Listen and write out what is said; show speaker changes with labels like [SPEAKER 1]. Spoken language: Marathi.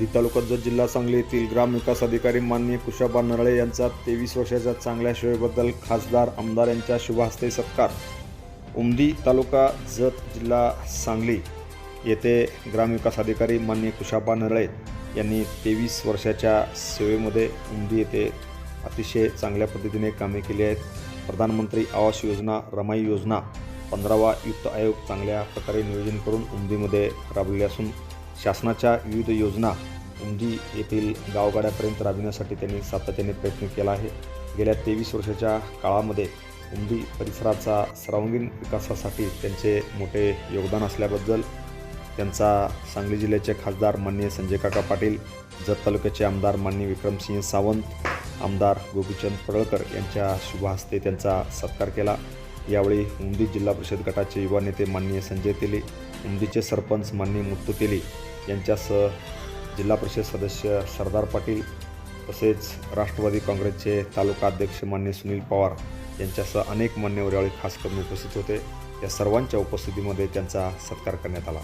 [SPEAKER 1] उमदी तालुका जत जिल्हा सांगली येथील ग्रामविकास अधिकारी माननीय कुशाबा नरळे यांचा तेवीस वर्षाच्या चांगल्या सेवेबद्दल खासदार आमदार यांच्या शुभहस्ते सत्कार. उमदी तालुका जत जिल्हा सांगली येथे ग्रामविकास अधिकारी माननीय कुशाबा नरळे यांनी तेवीस वर्षाच्या सेवेमध्ये उमदी येथे अतिशय चांगल्या पद्धतीने कामे केली आहेत. प्रधानमंत्री आवास योजना रमाई योजना पंधरावा युक्त आयोग चांगल्या प्रकारे नियोजन करून उमदीमध्ये राबवले असून शासनाच्या विविध योजना उंदी येथील गावगाड्यापर्यंत राबविण्यासाठी त्यांनी सातत्याने प्रयत्न केला आहे. गेल्या तेवीस वर्षाच्या काळामध्ये उमदी परिसराचा सर्वांगीण विकासासाठी त्यांचे मोठे योगदान असल्याबद्दल त्यांचा सांगली जिल्ह्याचे खासदार माननीय संजय काका पाटील जत तालुक्याचे आमदार माननीय विक्रमसिंह सावंत आमदार गोपीचंद पडळकर यांच्या शुभहस्ते त्यांचा सत्कार केला. यावेळी उमदी जिल्हा परिषद गटाचे युवा नेते माननीय संजय तेली उमदीचे सरपंच माननीय मुत्तू तेली यांच्यासह जिल्हा परिषद सदस्य सरदार पाटील तसेच राष्ट्रवादी काँग्रेसचे तालुका अध्यक्ष मान्य सुनील पवार यांच्यासह अनेक मान्यवर यावेळी खास करून उपस्थित होते. या सर्वांच्या उपस्थितीमध्ये त्यांचा सत्कार करण्यात आला.